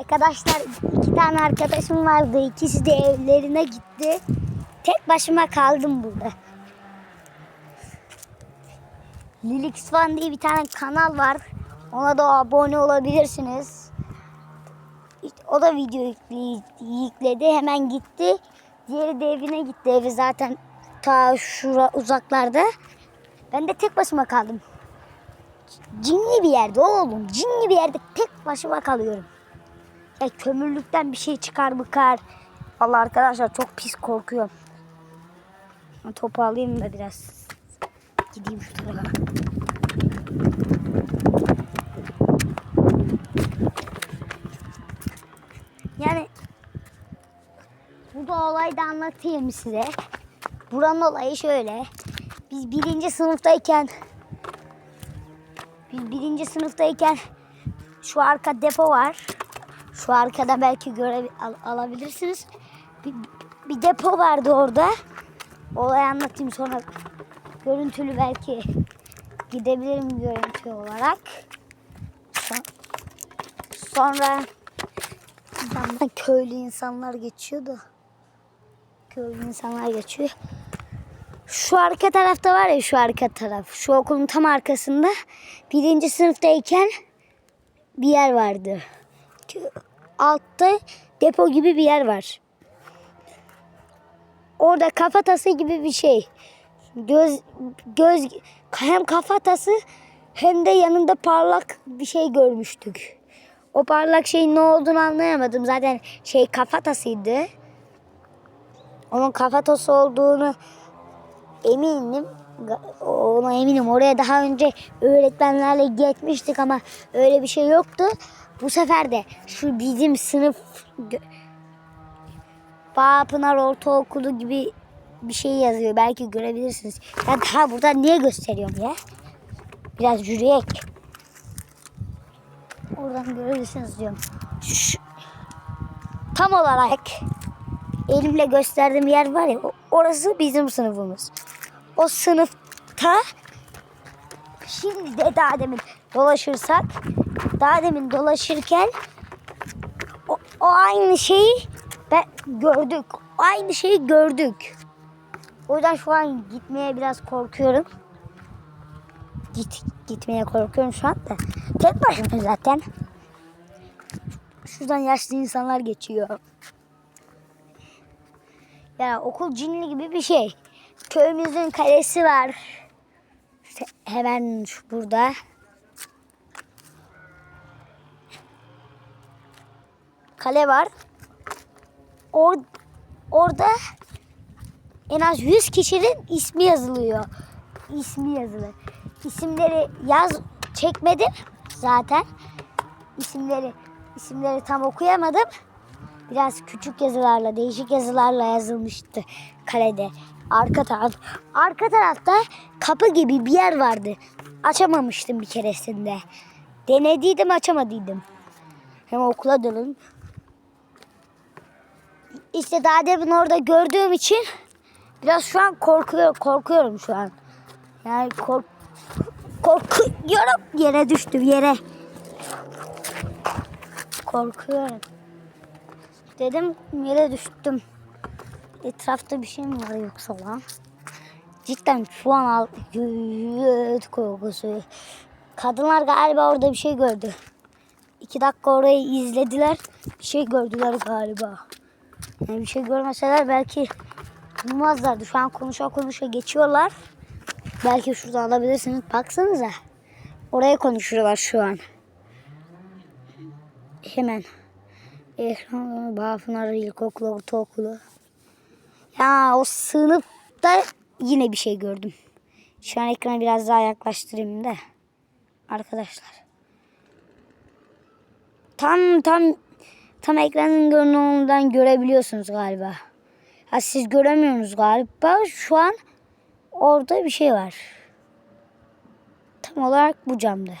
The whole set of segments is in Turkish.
Arkadaşlar iki tane arkadaşım vardı. İkisi de evlerine gitti. Tek başıma kaldım burada. Lilix Fan diye bir tane kanal var. Ona da abone olabilirsiniz. O da video yükle- yükledi. Hemen gitti. Diğeri de evine gitti. Evi zaten ta şura uzaklarda. Ben de tek başıma kaldım. Cinli bir yerde oğlum. Cinli bir yerde tek başıma kalıyorum. Ya kömürlükten bir şey çıkar bıkar. Vallahi arkadaşlar çok pis korkuyorum. Topu alayım da biraz. Gideyim şu tarafa. Yani burada olayı da anlatayım size. Buranın olayı şöyle. Biz birinci sınıftayken biz birinci sınıftayken şu arka depo var. Şu arkada belki göre al- alabilirsiniz. Bir, bir depo vardı orada. Olayı anlatayım sonra görüntülü belki gidebilirim görüntü olarak. Son- Sonra yandan köylü insanlar geçiyordu. Köylü insanlar geçiyor. Şu arka tarafta var ya şu arka taraf. Şu okulun tam arkasında birinci sınıftayken bir yer vardı. Altta depo gibi bir yer var. Orada kafatası gibi bir şey. Göz göz hem kafatası hem de yanında parlak bir şey görmüştük. O parlak şeyin ne olduğunu anlayamadım. Zaten şey kafatasıydı. Onun kafatası olduğunu eminim. Ona eminim. Oraya daha önce öğretmenlerle gitmiştik ama öyle bir şey yoktu. Bu sefer de şu bizim sınıf Bağpınar Ortaokulu gibi bir şey yazıyor. Belki görebilirsiniz. Ya daha burada niye gösteriyorum ya? Biraz yürüyek. Oradan görebilirsiniz diyorum. Şu- tam olarak elimle gösterdiğim yer var ya orası bizim sınıfımız. O sınıfta şimdi de daha demin dolaşırsak daha demin dolaşırken o, o aynı şeyi ben gördük. Aynı şeyi gördük. O yüzden şu an gitmeye biraz korkuyorum. Git gitmeye korkuyorum şu anda. Tek başıma zaten. Şuradan yaşlı insanlar geçiyor. Ya okul cinli gibi bir şey. Köyümüzün kalesi var. İşte hemen şu burada. Kale var. Or orada en az 100 kişinin ismi yazılıyor. İsmi yazılı. İsimleri yaz çekmedim zaten. İsimleri isimleri tam okuyamadım. Biraz küçük yazılarla, değişik yazılarla yazılmıştı kalede. Arka taraf. Arka tarafta kapı gibi bir yer vardı. Açamamıştım bir keresinde. Denediydim, açamadıydım. Hem okula dönün. İşte daha demin orada gördüğüm için biraz şu an korkuyor, korkuyorum şu an. Yani kork korkuyorum. Yere düştüm yere. Korkuyorum. Dedim yere düştüm. Etrafta bir şey mi var yoksa lan? Cidden şu an al korkusu. Kadınlar galiba orada bir şey gördü. İki dakika orayı izlediler. Bir şey gördüler galiba. Yani bir şey görmeseler belki bulmazlardı. Şu an konuşa konuşa geçiyorlar. Belki şurada alabilirsiniz. Baksanıza. Oraya konuşuyorlar şu an. Hemen. Ekran Bağpınar İlkokulu, Ortaokulu. Ya o sınıfta yine bir şey gördüm. Şu an ekranı biraz daha yaklaştırayım da. Arkadaşlar. Tam tam tam ekranın görünümünden görebiliyorsunuz galiba. Ha siz göremiyorsunuz galiba. Şu an orada bir şey var. Tam olarak bu camda.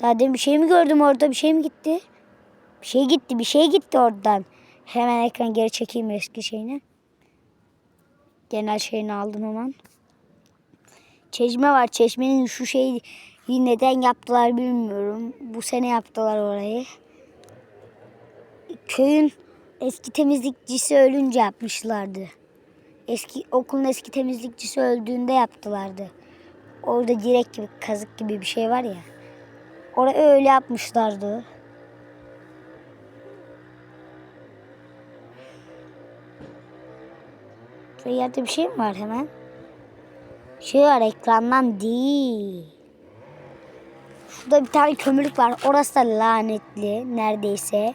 Daha demin bir şey mi gördüm orada? Bir şey mi gitti? Bir şey gitti, bir şey gitti oradan. Hemen ekran geri çekeyim eski şeyini. Genel şeyini aldım hemen. Çeşme var. Çeşmenin şu şeyi neden yaptılar bilmiyorum. Bu sene yaptılar orayı. Köyün eski temizlikçisi ölünce yapmışlardı. Eski okulun eski temizlikçisi öldüğünde yaptılardı. Orada direk gibi kazık gibi bir şey var ya. Oraya öyle yapmışlardı. Şuraya yerde bir şey mi var hemen? Şey var ekrandan değil. Şurada bir tane kömürlük var. Orası da lanetli neredeyse.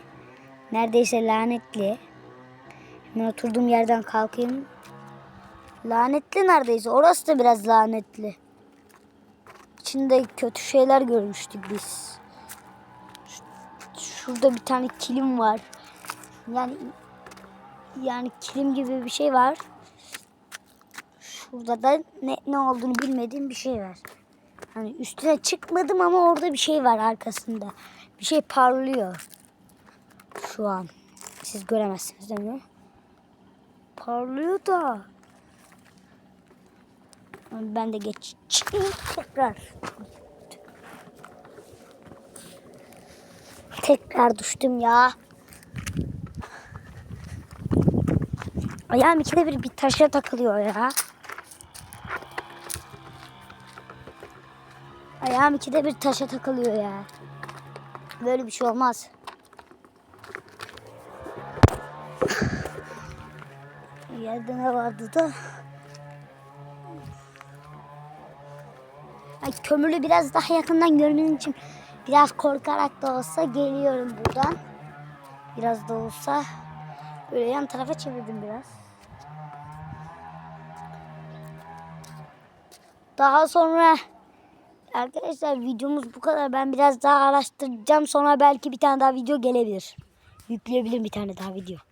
Neredeyse lanetli. Hemen oturduğum yerden kalkayım. Lanetli neredeyse. Orası da biraz lanetli. İçinde kötü şeyler görmüştük biz. Şurada bir tane kilim var. Yani yani kilim gibi bir şey var. Şurada da ne, ne olduğunu bilmediğim bir şey var. Hani üstüne çıkmadım ama orada bir şey var arkasında. Bir şey parlıyor. Şu an. Siz göremezsiniz değil mi? Parlıyor da. Ben de geç çıkayım tekrar. Tekrar düştüm ya. Ayağım ikide bir bir taşa takılıyor ya. Ayağım ikide bir taşa takılıyor ya. Böyle bir şey olmaz. Yerde ne vardı da? Ay, kömürlü biraz daha yakından görmeniz için biraz korkarak da olsa geliyorum buradan. Biraz da olsa böyle yan tarafa çevirdim biraz. Daha sonra arkadaşlar videomuz bu kadar. Ben biraz daha araştıracağım. Sonra belki bir tane daha video gelebilir. Yükleyebilirim bir tane daha video.